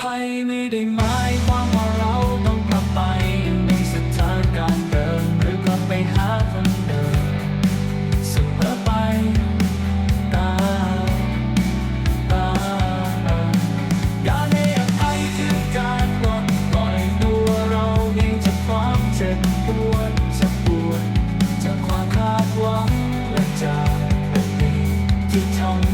ภัยไม่ได้หมายความว่าเราต้องกลับไปในสถานการณ์เดิมหรือกลับไปหาคนเดิมเสมอไปตาตาการให้อภัยคือการปลดปล่อยตัวเราเองจากความเจ็บปวดจากปวดจากความคาดหวังและจากเป็นที่ทำ